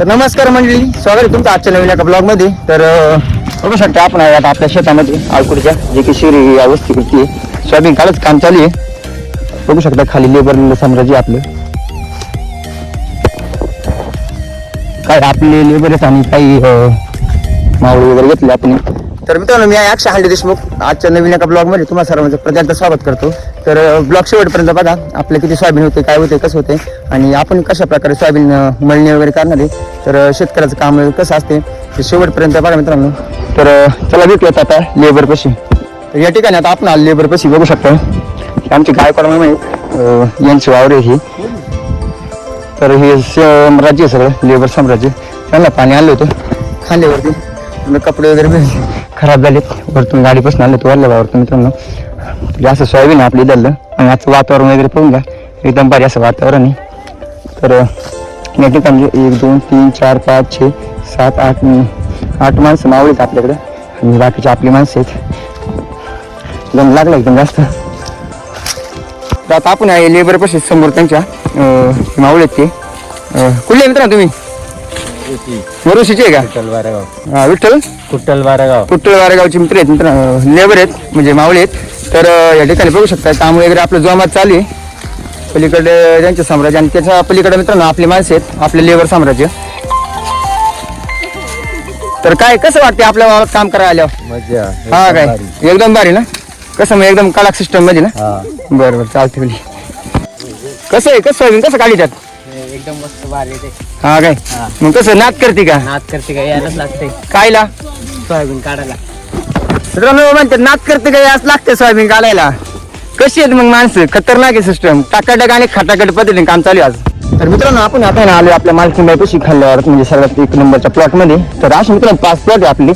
तर नमस्कार मंडळी स्वागत आहे तुमचं आजच्या नवीन एका ब्लॉगमध्ये. तर बघू शकता आपण आहे आता आपल्या शेतामध्ये आळकुडच्या जे की शिरी ही अवस्थी कृती आहे सोयाबीन कालच काम चालू आहे. बघू शकता खाली लेबर साम्राज्य आपले. काय आपले लेबर आहेत आणि काही मावळी वगैरे घेतले आपण. तर मित्रांनो मी आहे अक्षय हांडे देशमुख. आजच्या नवीन एका ब्लॉगमध्ये तुम्हाला सर्वांचं प्रत्येकदा स्वागत करतो. तर ब्लॉग शेवटपर्यंत बघा आपले किती सोयाबीन होते काय होते कसं होते आणि आपण कशा प्रकारे सोयाबीन मळणी वगैरे करणार आहे तर शेतकऱ्याचं काम कसं असते ते शेवटपर्यंत बघा मित्रांनो. तर चला भेटूयात आता लेबर पशी. तर या ठिकाणी आता आपण लेबर पशी बघू शकतो. आमची गायकवाड मामा यांची वावर आहे ही. तर हे साम्राज्य आहे सगळं लेबर साम्राज्य. त्यांना पाणी आलं होतं खांद्यावरती. मग कपडे वगैरे बी खराब झाले वरतून गाडीपासून आले तो वरतून मित्रांनो. तर असं सोयाबीन आपली धरलं आणि आजचं वातावरण वगैरे पाहून घ्या. एकदम भारी असं वातावरण आहे. तर या ठिकाणी एक दोन तीन चार पाच छे सात आठ आठ माणसं मावळीत आपल्याकडे. आणि बाकीचे आपली माणसं आहेत. दम लागला एकदम जास्त. तर आता आपण आहे लेबर पाशी समोर त्यांच्या अं, मावळे आहेत ते. कुठले मित्र तुम्ही? वरुशीचे आहे का? हा, विठ्ठल? कुट्टल वारेगाव कुट्टळ वारेगावचे मित्र आहेत मित्र लेबर आहेत म्हणजे मावळे आहेत. तर या ठिकाणी बघू शकता काम वगैरे आपलं जोमात चालू आहे. पलीकडे त्यांचे साम्राज्य आणि त्याच्या पलीकडे मित्रांनो आपली माणसं आहेत आपले लेबर साम्राज्य. तर काय कसं वाटते आपल्या वावरात काम करायला आल्यावर? मजा हा काय? एकदम भारी ना? कसं मग एकदम कडक सिस्टममध्ये ना? हा. बरं बरं चालते बोली कसं आहे कसं सोयाबीन कसं काढी त्यात? एकदम मस्त भारी ते. हा काय. मग कसं नाद करते का? नाच करते का? यायलाच लागते कायला? सोयाबीन काढायला. मित्रांनो म्हणतात नाच करते काही याच लागते सोयाबीन काढायला. कशी आहेत मग माणसं? खतरनाक आहे सिस्टम टाकाटक आणि खटाखट पद्धतीने काम चालू आहे आज. तर मित्रांनो आपण आता ना आलो आपल्या मालकी कशी खाल्ल्यावर म्हणजे सर्वात एक नंबरच्या प्लॉटमध्ये तर अशी मित्रांनो पाच प्लॉट आहे आपली.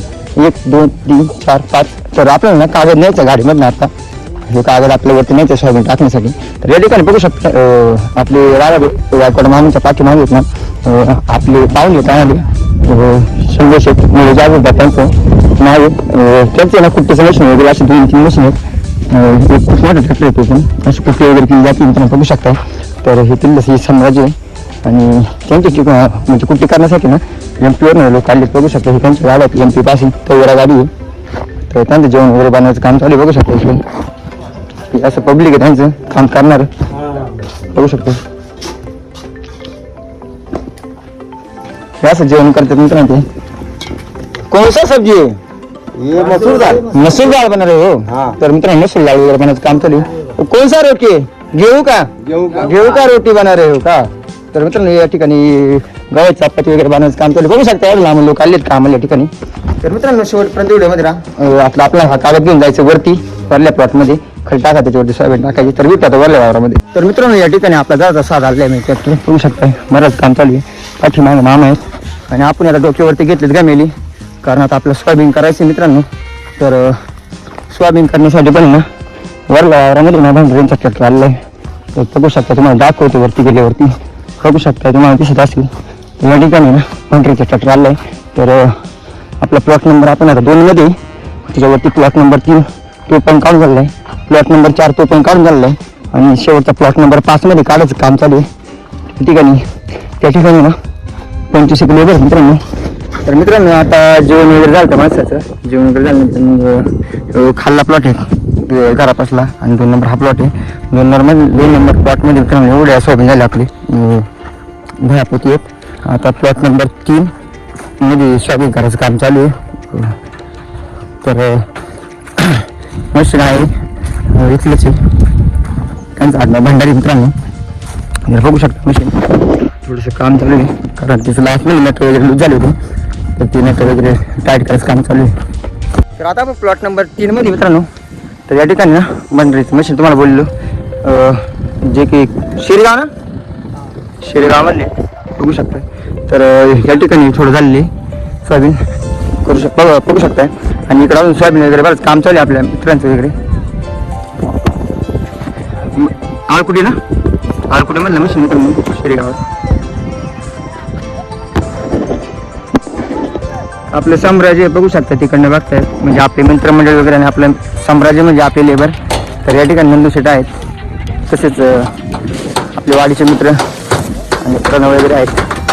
एक दोन तीन चार पाच. तर आपल्याला ना कागद न्यायचं गाडीमधनं आता. हे कागद आपल्यावरती न्यायचं सोयाबीन टाकण्यासाठी. तर या ठिकाणी बघू शकता आपले राजा गायकवाड पाठीमागे आहेत ना. आपले पाहुणे काय आले शंभर शेत म्हणजे जागरूक त्यांचं नाव आहे अं, त्यांचे ना कुट्टीचं मशीन वगैरे असे दोन तीन मशीन आहेत खूप मोठं ट्रॅक्टर येतो पण अशी कुट्टी वगैरे केली जाते तुम्ही बघू शकता तर हे तिथलं हे साम्राज्य आहे आणि त्यांची म्हणजे कुट्टी करण्यासाठी ना एम पीवर लोक आले बघू शकता हे त्यांच्या गाड्यात एम पी पासून तर गाडी आहे तर त्यांचं जेवण वगैरे बनवायचं काम चालू आहे बघू शकता इकडून हे असं पब्लिक आहे त्यांचं काम करणार बघू शकतो हे असं जेवण करतात मित्रांनो ते. कोणसा सब्जी आहे ये मसूर दाल मसूर डाळ बना रहे हो. हाँ। तर मित्रांनो मसूर डाळ वगैरे बनायचं काम चालू आहे. कौन सा रोटी? आहे गेहूं का? गेहूं का? गेहूं का रोटी बना रहे हो का? तर मित्रांनो या ठिकाणी गव्हाची चपाती वगैरे बनवायचं काम चालू आहे. बघू शकता एवढं लांब लोक आलेत कामाला या ठिकाणी? तर मित्रांनो शेवटपर्यंत व्हिडिओमध्ये राहा. आपला आपला हा कागद घेऊन जायचं वरती वरल्या प्लॉटमध्ये. खाली टाका त्याच्यावरती सोयाबीन टाकायची. तर विकतात वरल्या वावरामध्ये. तर मित्रांनो या ठिकाणी आपला जायचा साधा आलेला मी ट्रॅक्टर बघू शकताय. बरंच काम चालू आहे. पाठीमागे मामा आहेत. आणि आपण याला डोक्यावरती घेतलेत गमेली. कारण आता आपलं सोयाबीन करायचं मित्रांनो. तर सोयाबीन करण्यासाठी पण ना वरला वावरामध्ये ना भांडऱ्यांचा चक्कर आलेला आहे. तर बघू शकता तुम्हाला दाखवतो वरती गेल्यावरती. बघू शकता तुम्हाला दिसत असेल. या ठिकाणी ना भांडरीचा ट्रॅक्टर आला आहे. तर आपला प्लॉट नंबर आपण आता दोनमध्ये. त्याच्यावरती प्लॉट नंबर तीन तो पण काढून झालेला आहे. प्लॉट नंबर चार तो पण काढून झालेला आहे. आणि शेवटचा प्लॉट नंबर पाचमध्ये काढायचं काम चालू आहे. त्या ठिकाणी त्या ठिकाणी ना पंचवीस एक लेबर मित्रांनो? तर मित्रांनो आता जेवण वगैरे झालं होतं माणसाचं. जेवण वगैरे झालं म्हणजे मग खाल्ला प्लॉट आहे. घरापासला आणि दोन नंबर हा प्लॉट आहे. दोन नंबर दोन नंबर प्लॉटमध्ये मित्रांनो एवढ्या सोयाबीन झाले आपली. अं, भयापोती आहेत. आता प्लॉट नंबर तीन मध्ये शॉपिंग करायचं काम चालू आहे. तर मशीन आहे? इथलंच आहे. त्यांचं आडनाव भंडारी मित्रांनो. जर बघू शकता मशीन थोडंसं काम चालू आहे. कारण तिचं लास्ट नाही नट वगैरे लूज झाले होती. तर ते नट वगैरे टाईट करायचं काम चालू आहे. तर आता आपण प्लॉट नंबर तीन मध्ये मित्रांनो. तर या ठिकाणी ना मंडळीचं मशीन तुम्हाला बोललो. जे की शिरगाव ना? शिरगावमधले. बघू शकता तर या ठिकाणी थोडं झालेली सोयाबीन करू शक बघू शकताय. आणि इकडं अजून सोयाबीन वगैरे बरंच काम चालू आहे आपल्या मित्रांचं वगैरे. आळकुटी ना? आळकुटीमधलं मशीन मित्रांनो शिरगावात आपलं साम्राज्य बघू शकता तिकडनं बघताय. म्हणजे आपले मित्रमंडळ वगैरे आणि आपलं साम्राज्य म्हणजे आपले लेबर. तर या ठिकाणी नंदूशेठ आहेत. तसेच आपले वाडीचे मित्र आणि प्रणव वगैरे आहेत.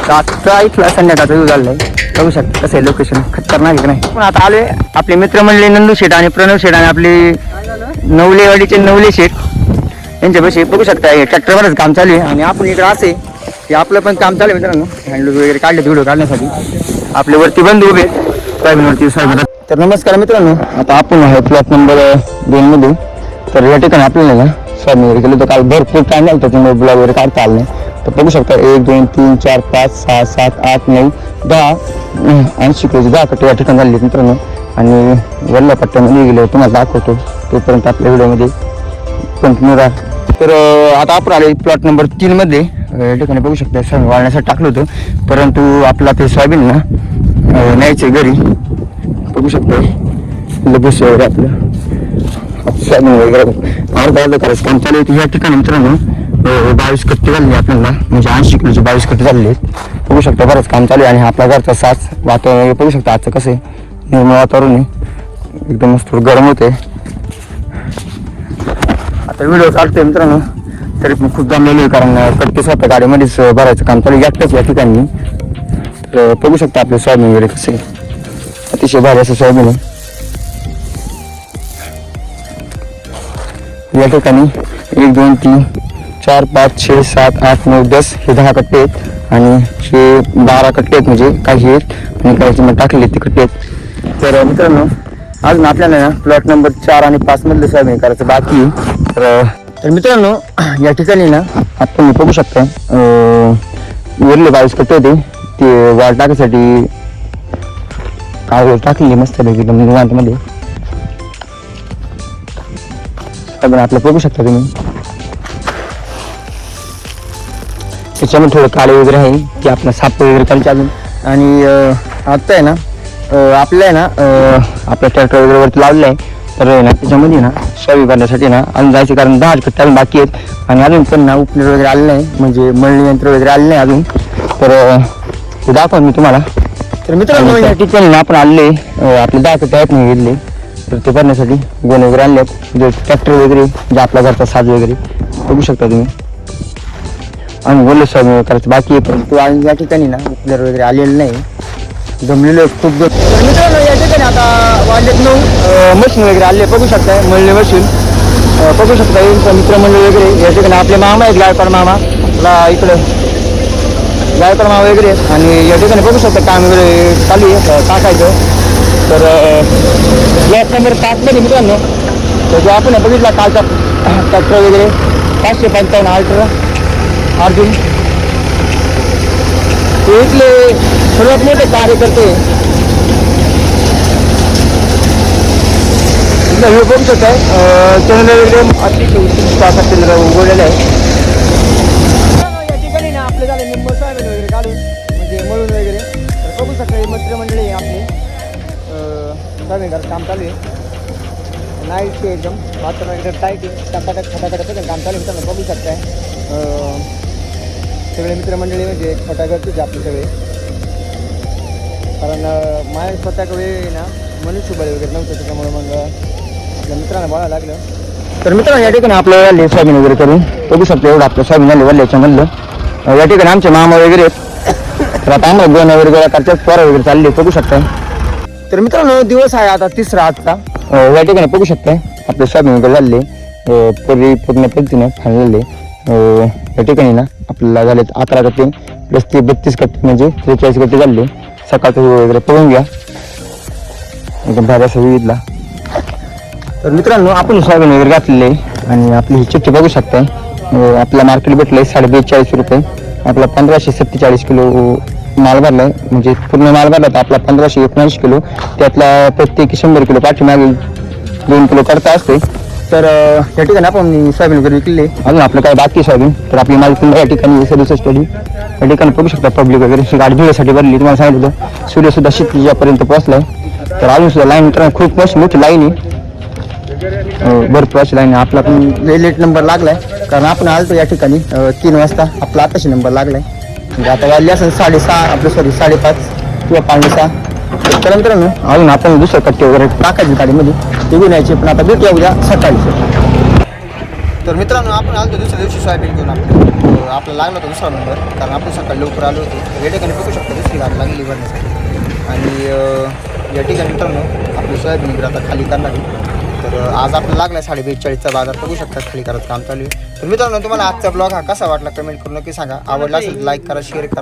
तर आता इथला संध्याकाळचा झाला झालाय बघू शकता कसं आहे लोकेशन खतरनाक आहे नाही? पण आता आले आपले मित्र म्हणले नंदू शेठ आणि प्रणव शेठ आणि आपले नवलेवाडीचे नवले शेठ. यांच्यापाशी बघू शकता हे ट्रॅक्टरवरच काम चालू आहे. आणि आपण इकडे असे की आपलं पण काम चालू आहे मित्रांनो. हँडल वगैरे काढले व्हिडिओ काढण्यासाठी. आपले वरती बंद उभे. सोयाबीनवरती तर नमस्कार मित्रांनो आता आपण आहे प्लॉट नंबर दोन मध्ये. तर या ठिकाणी आपल्याला ना वगैरे केलं तर काल भरपूर टाइम लागला त्याच्यामुळे ब्लॉग वगैरे काढता आलं नाही. तर बघू शकता एक दोन तीन चार पाच सहा सात आठ नऊ दहा ऐंशी किलोची दहा कट्टे या ठिकाणी झाले मित्रांनो. आणि वल्ला पट्ट्यामध्ये गेलो तुम्हाला दाखवतो. तोपर्यंत आपल्या व्हिडिओमध्ये कंटिन्यू राहा. तर आता आपण आले प्लॉट नंबर तीन मध्ये या ठिकाणी बघू शकता सण वाळण्यासाठी टाकलं होतं. परंतु आपला ते सोयाबीन ना न्यायचे घरी. बघू शकता. लगेच वगैरे आपलं. सोयाबीन वगैरे. अर्धा अर्धा करायचं काम चालू ह्या या ठिकाणी मित्रांनो बावीस कट्टे झाले आपल्याला. म्हणजे ऐंशी किलोचे बावीस कट्टे झालेले आहेत. बघू शकता बरंच काम चालू आहे. आणि आपल्या घरचा साच वातावरण बघू शकता आजचं कसं आहे. निर्मळ वातावरण आहे. एकदम मस्त गरम होते तर व्हिडिओ चालतोय मित्रांनो. तरी पण खूप जमलेलो आहे कारण कट्टी स्वतः गाडीमध्येच भरायचं काम चालू एकटाच या ठिकाणी. तर बघू शकता आपले सोयाबीन वगैरे कसे अतिशय भारी असं सोयाबीन आहे. या ठिकाणी एक दोन तीन चार पाच छे सात आठ नऊ दस हे दहा कट्टे आहेत. आणि हे बारा कट्टे आहेत म्हणजे काही आहेत. आणि काही मग टाकलेले ते कट्टे आहेत. तर मित्रांनो अजून आपल्याला ना प्लॉट नंबर चार आणि पाच मधलं सोयाबीन करायचं बाकी तर तर मित्रांनो या ठिकाणी ना आता तुम्ही बघू शकता वरले बावीस कट्टे होते. ते वाढ टाकायसाठी कागद टाकलेली मस्त पैकी निवांतमध्ये सोयाबीन आपलं बघू शकता तुम्ही. त्याच्यामध्ये थोडं काळे वगैरे आहे. की आपला साप वगैरे कालच्या अजून. आणि आत्ता आहे ना आपलं आहे ना आपलं ट्रॅक्टर वगैरे वरती लावलेलं आहे तर आहे ना त्याच्यामध्ये ना सोयाबीन करण्यासाठी ना अजून जायचे कारण दहा कट्टे अजून बाकी आहेत. आणि अजून पण ना उपनेर वगैरे आले नाही म्हणजे मळणी यंत्र वगैरे आले नाही अजून. तर ते दाखवा मी तुम्हाला. तर मित्रांनो या ठिकाणी ना आपण आले आपले दहा कट्टे आहेत नाही घेतले. तर ते करण्यासाठी गोण वगैरे आणले आहेत जे ट्रॅक्टर वगैरे जे आपला घरचा साज वगैरे बघू शकता तुम्ही. आणि बोललो स्वामी करायचं बाकी आहे. परंतु आणि या ठिकाणी ना उपलेर वगैरे आलेलं नाही. जमलेलं खूप मित्रांनो या ठिकाणी आता आलेत नऊ मशीन वगैरे आले बघू शकताय मळले मशीन. बघू शकता यांचं मित्रमंडळ वगैरे या ठिकाणी आपले मामा आहेत गायकवाड मामा. आपला इकडं गायकवाड मामा वगैरे आहेत. आणि या ठिकाणी बघू शकता काम वगैरे चालू आहे टाकायचं. तर गॅस नंबर पाचमध्ये मित्रांनो. तर जो आपण बघितला कालचा ट्रॅक्टर वगैरे पाचशे पंचावन्न अल्ट्रा अर्जुन. ते इथले सर्वात मोठे कार्यकर्ते इथलं हे बघू शकताय चंद्र वगैरे अतिशय उत्कृष्ट असा केंद्र उघडलेलं आहे या ठिकाणी ना आपले झाले निंब सोयाबीन वगैरे काढून म्हणजे मळून वगैरे. तर बघू शकता हे मित्रमंडळी आहे आपले. सोयाबीन घरात काम चालू आहे. नाईट एकदम वातावरण एकदम टाईट आहे. टकाटक फटाकट सगळं काम चालू आहे. बघू शकताय अं, सगळे मित्रमंडळी म्हणजे फटाकटचेच आपले सगळे. कारण माझ्या स्वतःकडे ना मनुष्यबळ वगैरे नव्हतं त्याच्यामुळे मग मित्रांना लागलं. तर मित्रांनो या ठिकाणी आपलं आले सोयाबीन वगैरे करून बघू शकतो एवढं आपलं सोयाबीन आले वल्ल्याच्या अं, या ठिकाणी आमचे मामा वगैरे आहेत. तर आता आम्हाला दोन वगैरे गोळा करतात पोरं वगैरे चालले बघू शकताय. तर मित्रांनो दिवस आहे आता तिसरा आजचा. अं, या ठिकाणी बघू शकताय आपले सोयाबीन वगैरे झाले पूर्वी पूर्ण पद्धतीने फाळलेले या ठिकाणी ना आपल्याला झाले अकरा कट्टे प्लस ते बत्तीस कट्टे म्हणजे त्रेचाळीस कट्टे झाले. सकाळचं हे वगैरे पळून घ्या. एकदम असं विविधला तर मित्रांनो आपण सोयाबीन वगैरे घातलेले आणि आपली ही चिठ्ठी बघू शकताय अं, आपला मार्केट भेटलंय आहे बेचाळीस रुपये. आपला पंधराशे सत्तेचाळीस किलो माल भरलाय. म्हणजे पूर्ण माल भरला तर आपला पंधराशे एकोणऐंशी किलो. त्यातला प्रत्येकी शंभर किलो पाठीमागे दोन किलो करता असते तर या ठिकाणी आपण सोयाबीन वगैरे विकले अजून आपलं काय बाकी सोयाबीन? तर आपली माल या ठिकाणी सदुसष्ट स्टडी या ठिकाणी बघू शकता पब्लिक वगैरे. गाडी धुळ्यासाठी भरली तुम्हाला सांगितलं. सूर्यसुद्धा शेतीच्यापर्यंत सुद्धा आहे पोहोचलाय. तर अजून सुद्धा लाईन मित्रांनो खूप मोठी मोठी लाईन आहे. भरपूर अशी लाईन आहे. आपला पण लेट नंबर लागलाय. कारण आपण आलतो या ठिकाणी तीन वाजता. आपला आताशी नंबर लागलाय. म्हणजे आता वाजले असेल साडेसहा आपलं सॉरी साडेपाच किंवा पावणे सहा तर मित्रांनो अजून आपण दुसरं कट्टे वगैरे टाकायचे गाडीमध्ये. ते घेऊन यायचे पण आता भेटूया उद्या सकाळी. तर मित्रांनो आपण आलतो दुसऱ्या दिवशी सोयाबीन घेऊन आपलं. अं, आपला लागला होता दुसरा नंबर कारण आपण सकाळी लवकर आलो होतो. या ठिकाणी बघू शकता दुसरी गाडी लागलेली भरण्यासाठी आणि या ठिकाणी मित्रांनो आपली सोयाबीन आता खाली करणार तर आज आपला लागला साडे बेचाळीसचा बाजार. बघू शकता खाली करत काम चालू आहे. तर मित्रांनो तुम्हाला आजचा ब्लॉग हा कसा वाटला? कमेंट करून नक्की सांगा. आवडला असेल लाईक करा शेअर करा.